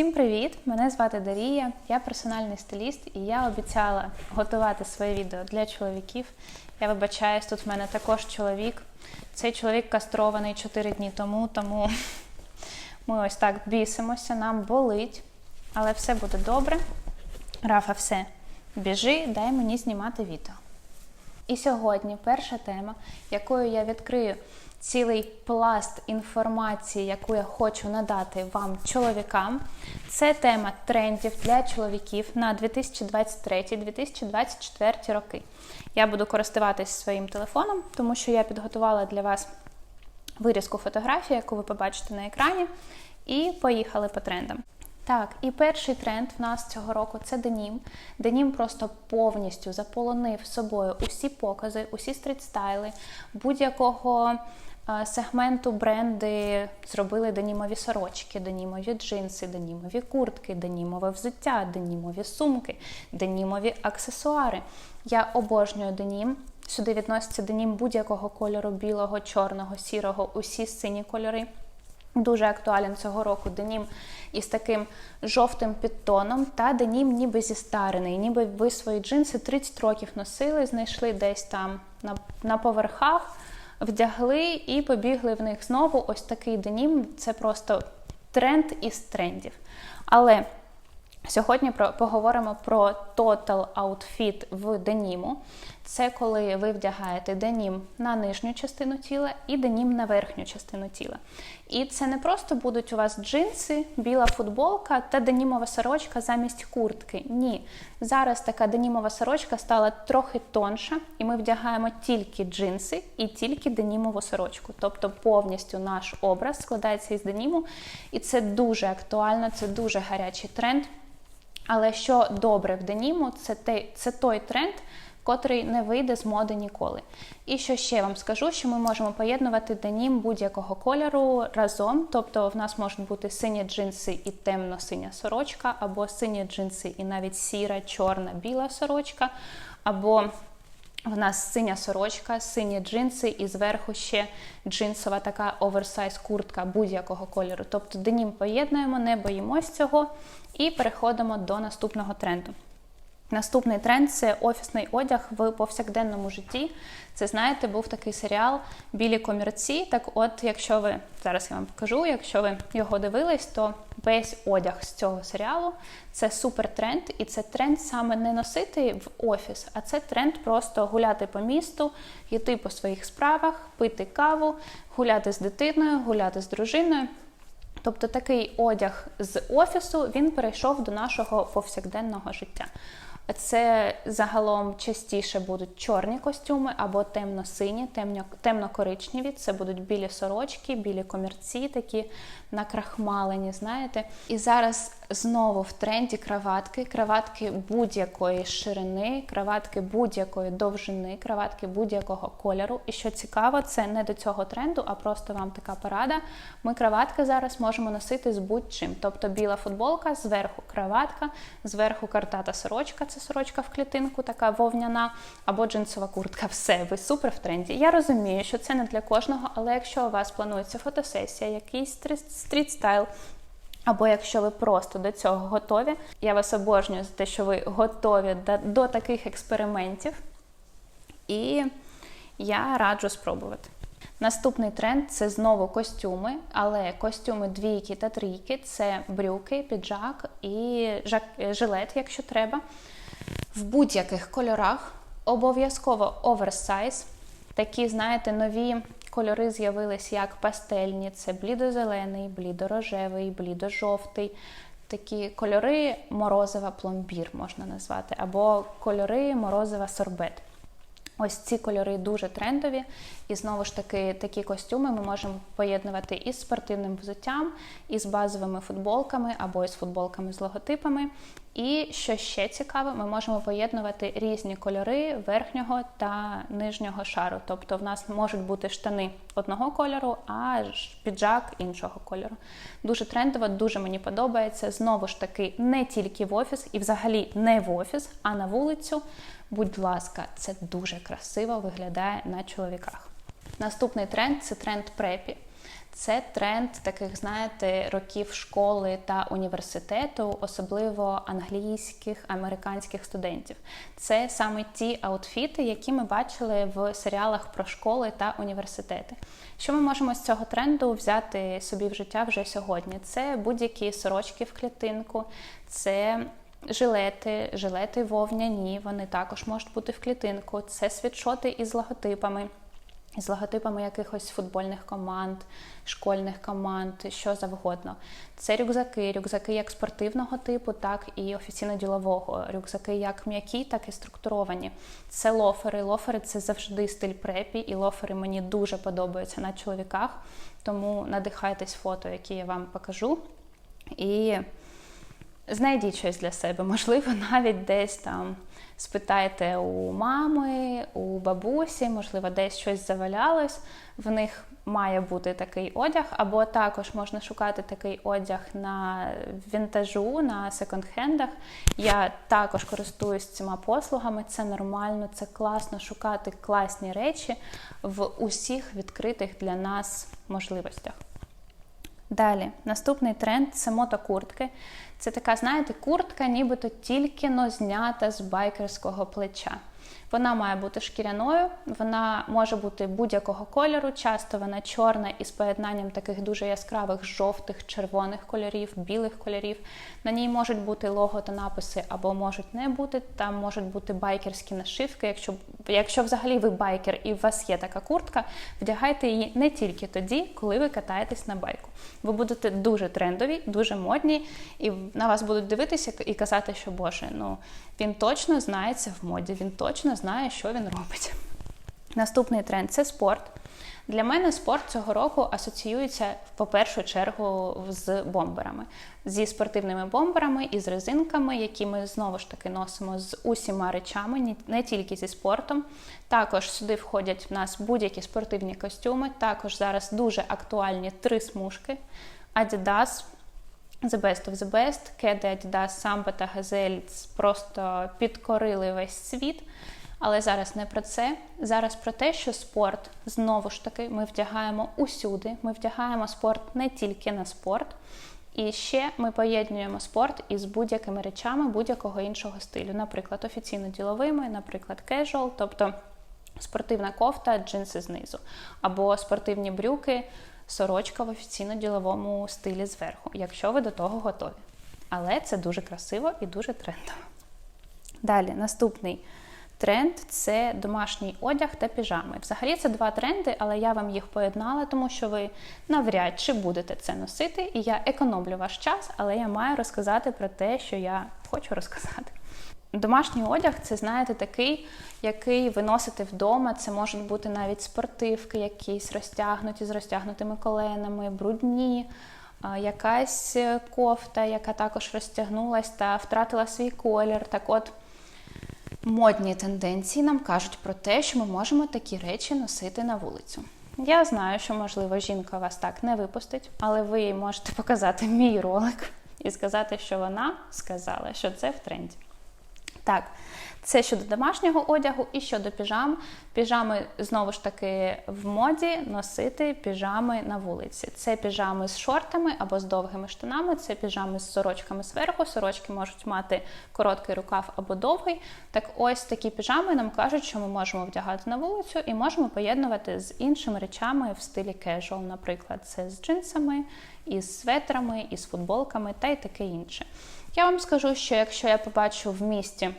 Всім привіт! Мене звати Дарія, я персональний стиліст, і я обіцяла готувати своє відео для чоловіків. Я вибачаюсь, тут в мене також чоловік. Цей чоловік кастрований 4 дні тому, тому ми ось так бісимося, нам болить, але все буде добре. Рафа, все, біжи, дай мені знімати відео. І сьогодні перша тема, якою я відкрию цілий пласт інформації, яку я хочу надати вам, чоловікам, це тема трендів для чоловіків на 2023-2024 роки. Я буду користуватись своїм телефоном, тому що я підготувала для вас вирізку фотографії, яку ви побачите на екрані. І поїхали по трендам. Так, і перший тренд в нас цього року це денім. Денім просто повністю заполонив собою усі покази, усі стрітстайли, будь-якого сегменту бренди зробили денімові сорочки, денімові джинси, денімові куртки, денімове взуття, денімові сумки, денімові аксесуари. Я обожнюю денім. Сюди відноситься денім будь-якого кольору білого, чорного, сірого, усі сині кольори. Дуже актуален цього року денім із таким жовтим підтоном, та денім ніби зістарений, ніби ви свої джинси 30 років носили, знайшли десь там на, на поверхах, вдягли і побігли в них знову. Ось такий денім це просто тренд із трендів. Але Сьогодні про, поговоримо про total outfit в деніму. Це коли ви вдягаєте денім на нижню частину тіла і денім на верхню частину тіла. І це не просто будуть у вас джинси, біла футболка та денімова сорочка замість куртки. Ні. Зараз така денімова сорочка стала трохи тонша, і ми вдягаємо тільки джинси і тільки денімову сорочку. Тобто повністю наш образ складається із деніму. І це дуже актуально, це дуже гарячий тренд. Але що добре в деніму, це той, тренд, котрий не вийде з моди ніколи. І що ще вам скажу, що ми можемо поєднувати денім будь-якого кольору разом. Тобто в нас можуть бути сині джинси і темно-синя сорочка, або сині джинси і навіть сіра, чорна, біла сорочка, або в нас синя сорочка, сині джинси, і зверху ще джинсова така оверсайз куртка будь-якого кольору. Тобто денім поєднуємо, не боїмось цього. І переходимо до наступного тренду. Наступний тренд це офісний одяг в повсякденному житті. Це, знаєте, був такий серіал Білі комірці. Так, от, якщо ви зараз я вам покажу, якщо ви його дивились, то весь одяг з цього серіалу це супер тренд, і це тренд саме не носити в офіс, а це тренд просто гуляти по місту, йти по своїх справах, пити каву, гуляти з дитиною, гуляти з дружиною. Тобто такий одяг з офісу він перейшов до нашого повсякденного життя. Це загалом частіше будуть чорні костюми або темно-сині, темно-коричневі. Це будуть білі сорочки, білі комірці, такі накрахмалені, знаєте. І зараз знову в тренді краватки, краватки будь-якої ширини, краватки будь-якої довжини, краватки будь-якого кольору. І що цікаво, це не до цього тренду, а просто вам така порада. Ми краватки зараз можемо носити з будь-чим. Тобто біла футболка, зверху краватка, зверху картата сорочка. Це сорочка в клітинку, така вовняна, або джинсова куртка. Все, ви супер в тренді. Я розумію, що це не для кожного, але якщо у вас планується фотосесія, якийсь стріт-стайл, або якщо ви просто до цього готові, я вас обожнюю за те, що ви готові до, до таких експериментів. І я раджу спробувати. Наступний тренд це знову костюми, але костюми двійки та трійки це брюки, піджак і жак... жилет, якщо треба в будь-яких кольорах. Обов'язково оверсайз. Такі, знаєте, нові кольори з'явились як пастельні: це блідозелений, блідорожевий, блідожовтий. Такі кольори морозива пломбір можна назвати, або кольори морозива сорбет. Ось ці кольори дуже трендові, і знову ж таки такі костюми ми можемо поєднувати із спортивним взуттям, із базовими футболками або із футболками з логотипами. І що ще цікаво, ми можемо поєднувати різні кольори верхнього та нижнього шару. Тобто в нас можуть бути штани одного кольору, а піджак іншого кольору. Дуже трендово, дуже мені подобається. Знову ж таки, не тільки в офіс, і взагалі не в офіс, а на вулицю. Будь ласка, це дуже красиво виглядає на чоловіках. Наступний тренд це тренд препі. Це тренд таких, знаєте, років школи та університету, особливо англійських, американських студентів. Це саме ті аутфіти, які ми бачили в серіалах про школи та університети. Що ми можемо з цього тренду взяти собі в життя вже сьогодні? Це будь-які сорочки в клітинку, це жилети, жилети вовняні, вони також можуть бути в клітинку, це світшоти із логотипами. З логотипами якихось футбольних команд, школьних команд, що завгодно. Це рюкзаки, рюкзаки як спортивного типу, так і офіційно-ділового. Рюкзаки як м'які, так і структуровані. Це лофери. Лофери це завжди стиль препі, і лофери мені дуже подобаються на чоловіках. Тому надихайтесь фото, які я вам покажу. І знайдіть щось для себе. Можливо, навіть десь там спитайте у мами, у бабусі, можливо, десь щось завалялось. В них має бути такий одяг, або також можна шукати такий одяг на вінтажу, на секонд-хендах. Я також користуюсь цими послугами. Це нормально, це класно шукати класні речі в усіх відкритих для нас можливостях. Далі, наступний тренд це мотокуртки. Це така, знаєте, куртка, нібито тільки но знята з байкерського плеча. Вона має бути шкіряною, вона може бути будь-якого кольору. Часто вона чорна із поєднанням таких дуже яскравих жовтих, червоних кольорів, білих кольорів. На ній можуть бути лого та написи або можуть не бути. Там можуть бути байкерські нашивки. Якщо якщо взагалі ви байкер і у вас є така куртка, вдягайте її не тільки тоді, коли ви катаєтесь на байку. Ви будете дуже трендові, дуже модні, і на вас будуть дивитися і казати, що Боже, ну він точно знається в моді, він точно знає, що він робить. Наступний тренд це спорт. Для мене спорт цього року асоціюється по першу чергу з бомберами, зі спортивними бомберами і з резинками, які ми знову ж таки носимо з усіма речами, не тільки зі спортом. Також сюди входять в нас будь-які спортивні костюми. Також зараз дуже актуальні три смужки: Adidas, The Best of the Best, Кеди, Adidas, Samba та Gazelle просто підкорили весь світ. Але зараз не про це. Зараз про те, що спорт знову ж таки ми вдягаємо усюди. Ми вдягаємо спорт не тільки на спорт. І ще ми поєднуємо спорт із будь-якими речами будь-якого іншого стилю, наприклад, офіційно-діловими, наприклад, кежуал, тобто спортивна кофта, джинси знизу, або спортивні брюки, сорочка в офіційно-діловому стилі зверху, якщо ви до того готові. Але це дуже красиво і дуже трендово. Далі, наступний тренд це домашній одяг та піжами. Взагалі це два тренди, але я вам їх поєднала, тому що ви навряд чи будете це носити. І я економлю ваш час, але я маю розказати про те, що я хочу розказати. Домашній одяг це, знаєте, такий, який ви носите вдома. Це можуть бути навіть спортивки, якісь розтягнуті з розтягнутими коленами, брудні, якась кофта, яка також розтягнулась та втратила свій колір. Так от модні тенденції нам кажуть про те, що ми можемо такі речі носити на вулицю. Я знаю, що, можливо, жінка вас так не випустить, але ви їй можете показати мій ролик і сказати, що вона сказала, що це в тренді. Так, це щодо домашнього одягу і щодо піжам. Піжами знову ж таки в моді носити піжами на вулиці. Це піжами з шортами або з довгими штанами, це піжами з сорочками зверху. Сорочки можуть мати короткий рукав або довгий. Так ось такі піжами нам кажуть, що ми можемо вдягати на вулицю і можемо поєднувати з іншими речами в стилі casual, наприклад, це з джинсами, із светрами, із футболками та й таке інше. Я вам скажу, що якщо я побачу в місті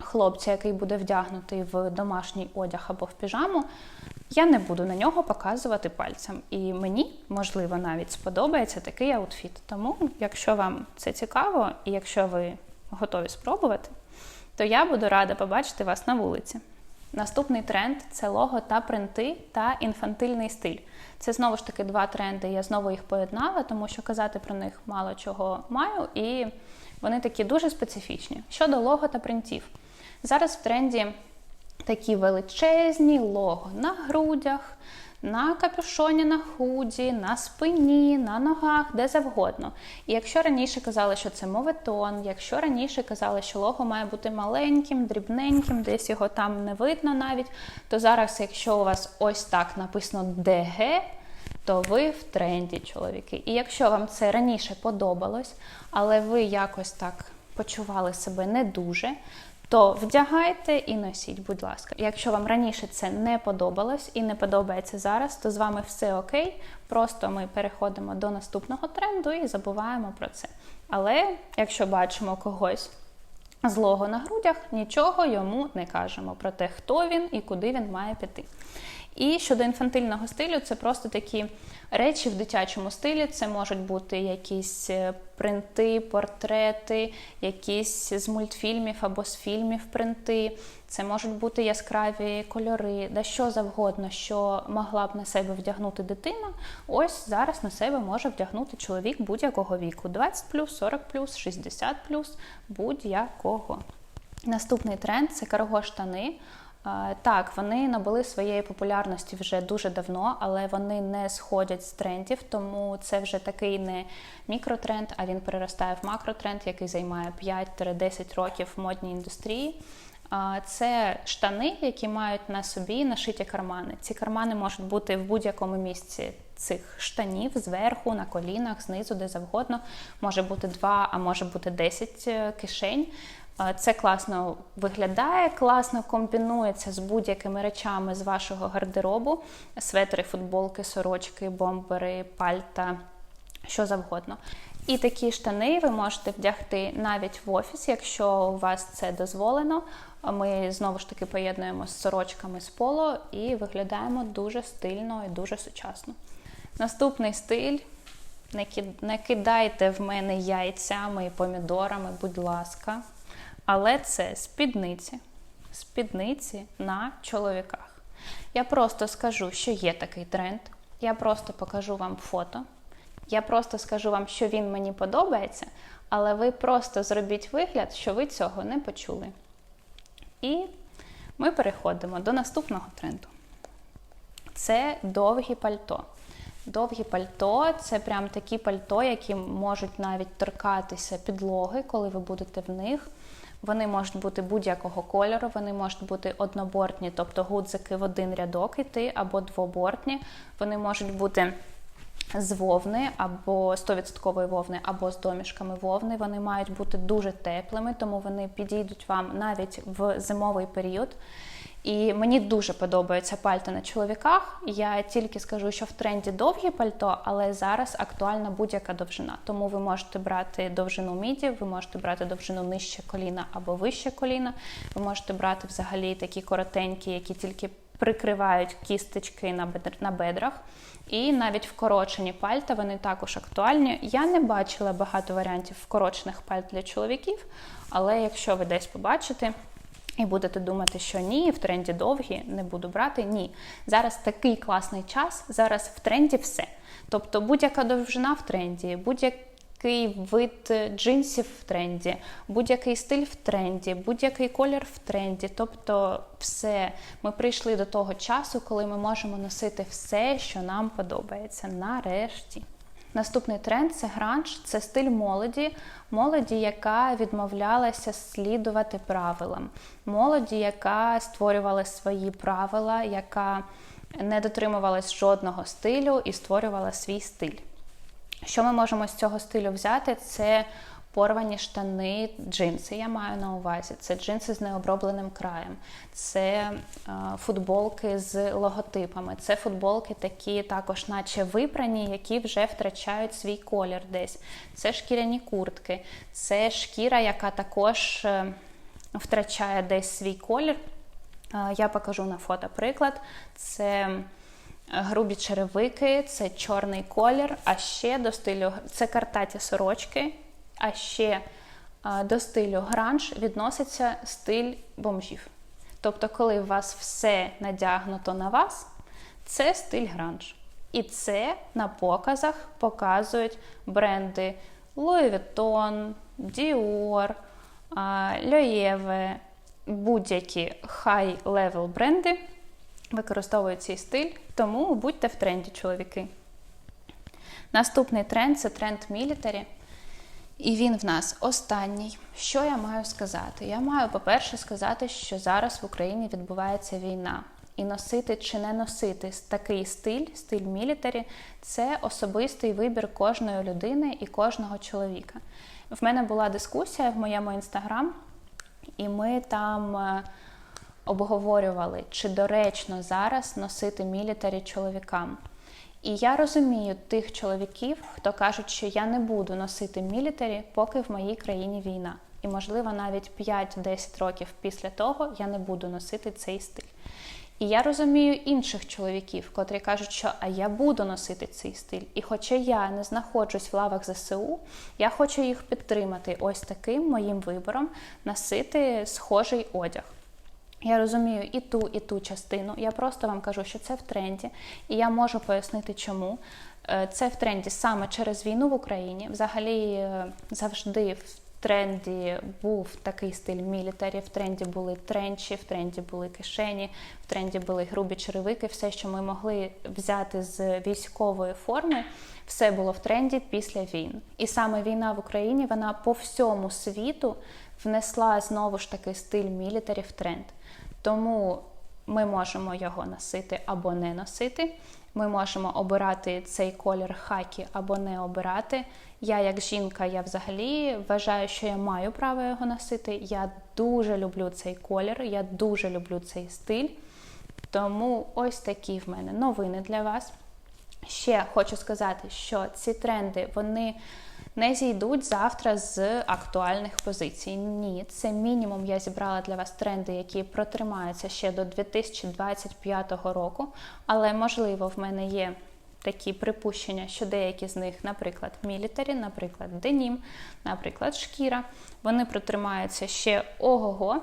хлопця, який буде вдягнутий в домашній одяг або в піжаму, я не буду на нього показувати пальцем. І мені, можливо, навіть сподобається такий аутфіт. Тому, якщо вам це цікаво, і якщо ви готові спробувати, то я буду рада побачити вас на вулиці. Наступний тренд це лого та принти та інфантильний стиль. Це знову ж таки два тренди. Я знову їх поєднала, тому що казати про них мало чого маю, і вони такі дуже специфічні. Щодо лого та принтів. Зараз в тренді такі величезні лого на грудях, на капюшоні, на худі, на спині, на ногах, де завгодно. І якщо раніше казали, що це моветон, якщо раніше казали, що лого має бути маленьким, дрібненьким, десь його там не видно навіть, то зараз, якщо у вас ось так написано ДГ, то ви в тренді, чоловіки. І якщо вам це раніше подобалось, але ви якось так почували себе не дуже, то вдягайте і носіть, будь ласка. Якщо вам раніше це не подобалось і не подобається зараз, то з вами все окей. Просто ми переходимо до наступного тренду і забуваємо про це. Але якщо бачимо когось злого на грудях, нічого йому не кажемо про те, хто він і куди він має піти. І щодо інфантильного стилю, це просто такі речі в дитячому стилі. Це можуть бути якісь е, принти, портрети, якісь з мультфільмів або з фільмів принти. Це можуть бути яскраві кольори, да що завгодно, що могла б на себе вдягнути дитина. Ось зараз на себе може вдягнути чоловік будь-якого віку: 20 40 60 будь-якого. Наступний тренд це карго штани. Так, вони набули своєї популярності вже дуже давно, але вони не сходять з трендів, тому це вже такий не мікротренд, а він переростає в макротренд, який займає 5-10 років в модній індустрії. Це штани, які мають на собі нашиті кармани. Ці кармани можуть бути в будь-якому місці цих штанів зверху, на колінах, знизу, де завгодно. Може бути 2, а може бути 10 е, кишень. Це класно виглядає, класно комбінується з будь-якими речами з вашого гардеробу: светри, футболки, сорочки, бомбери, пальта, що завгодно. І такі штани ви можете вдягти навіть в офіс, якщо у вас це дозволено. Ми знову ж таки поєднуємо з сорочками з поло і виглядаємо дуже стильно і дуже сучасно. Наступний стиль. Не кидайте в мене яйцями і помідорами, будь ласка. Але це спідниці. Спідниці на чоловіках. Я просто скажу, що є такий тренд. Я просто покажу вам фото. Я просто скажу вам, що він мені подобається, але ви просто зробіть вигляд, що ви цього не почули. І ми переходимо до наступного тренду. Це довгі пальто. Довгі пальто це прям такі пальто, які можуть навіть торкатися підлоги, коли ви будете в них. Вони можуть бути будь-якого кольору, вони можуть бути однобортні, тобто гудзики в один рядок іти, або двобортні. Вони можуть бути з вовни або 100% вовни, або з домішками вовни. Вони мають бути дуже теплими, тому вони підійдуть вам навіть в зимовий період. І мені дуже подобаються пальто на чоловіках. Я тільки скажу, що в тренді довгі пальто, але зараз актуальна будь-яка довжина. Тому ви можете брати довжину міді, ви можете брати довжину нижче коліна або вище коліна. Ви можете брати взагалі такі коротенькі, які тільки прикривають кісточки на бедрах. І навіть вкорочені пальта вони також актуальні. Я не бачила багато варіантів вкорочених пальт для чоловіків, але якщо ви десь побачите. І будете думати, що ні, в тренді довгі, не буду брати. Ні. Зараз такий класний час, зараз в тренді все. Тобто будь-яка довжина в тренді, будь-який вид джинсів в тренді, будь-який стиль в тренді, будь-який колір в тренді. Тобто, все. Ми прийшли до того часу, коли ми можемо носити все, що нам подобається. Нарешті. Наступний тренд це гранж, це стиль молоді, молоді, яка відмовлялася слідувати правилам, молоді, яка створювала свої правила, яка не дотримувалась жодного стилю і створювала свій стиль. Що ми можемо з цього стилю взяти? Це порвані штани, джинси. Я маю на увазі. Це джинси з необробленим краєм, це е, футболки з логотипами, це футболки такі, також, наче випрані, які вже втрачають свій колір десь. Це шкіряні куртки, це шкіра, яка також е, втрачає десь свій колір. Е, я покажу на фото приклад. Це грубі черевики, це чорний колір, а ще до стилю це картаті сорочки. А ще до стилю гранж відноситься стиль бомжів. Тобто, коли у вас все надягнуто на вас, це стиль гранж. І це на показах показують бренди Louis Vuitton, Dior, Loewe, будь-які хай-левел бренди використовують цей стиль, тому будьте в тренді, чоловіки. Наступний тренд це тренд мілітарі. І він в нас останній. Що я маю сказати? Я маю, по-перше, сказати, що зараз в Україні відбувається війна. І носити чи не носити такий стиль, стиль мілітарі, це особистий вибір кожної людини і кожного чоловіка. В мене була дискусія в моєму інстаграм, і ми там е, обговорювали, чи доречно зараз носити мілітарі чоловікам. І я розумію тих чоловіків, хто кажуть, що я не буду носити мілітарі, поки в моїй країні війна. І, можливо, навіть 5-10 років після того я не буду носити цей стиль. І я розумію інших чоловіків, котрі кажуть, що а я буду носити цей стиль. І хоча я не знаходжусь в лавах ЗСУ, я хочу їх підтримати ось таким моїм вибором носити схожий одяг. Я розумію і ту, і ту частину. Я просто вам кажу, що це в тренді, і я можу пояснити, чому. Е, Це в тренді саме через війну в Україні. Взагалі е, завжди в тренді був такий стиль мілітарі, в тренді були тренчі, в тренді були кишені, в тренді були грубі черевики. Все, що ми могли взяти з військової форми, все було в тренді після війн. І саме війна в Україні вона по всьому світу внесла знову ж таки стиль мілітарі в тренд. Тому ми можемо його носити або не носити. Ми можемо обирати цей колір хакі або не обирати. Я, як жінка, я взагалі вважаю, що я маю право його носити. Я дуже люблю цей колір, я дуже люблю цей стиль. Тому ось такі в мене новини для вас. Ще хочу сказати, що ці тренди вони не зійдуть завтра з актуальних позицій. Ні, це мінімум я зібрала для вас тренди, які протримаються ще до 2025 року. Але можливо, в мене є такі припущення, що деякі з них, наприклад, мілітарі, наприклад, денім, наприклад, шкіра, вони протримаються ще ого-го.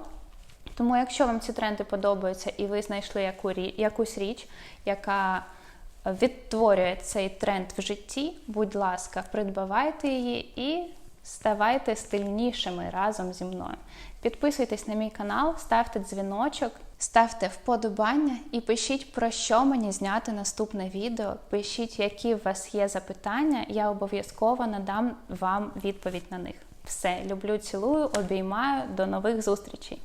Тому, якщо вам ці тренди подобаються і ви знайшли яку якусь річ, яка відтворює цей тренд в житті, будь ласка, придбавайте її і ставайте стильнішими разом зі мною. Підписуйтесь на мій канал, ставте дзвіночок, ставте вподобання і пишіть, про що мені зняти наступне відео. Пишіть, які у вас є запитання, я обов'язково надам вам відповідь на них. Все, люблю, цілую, обіймаю, до нових зустрічей!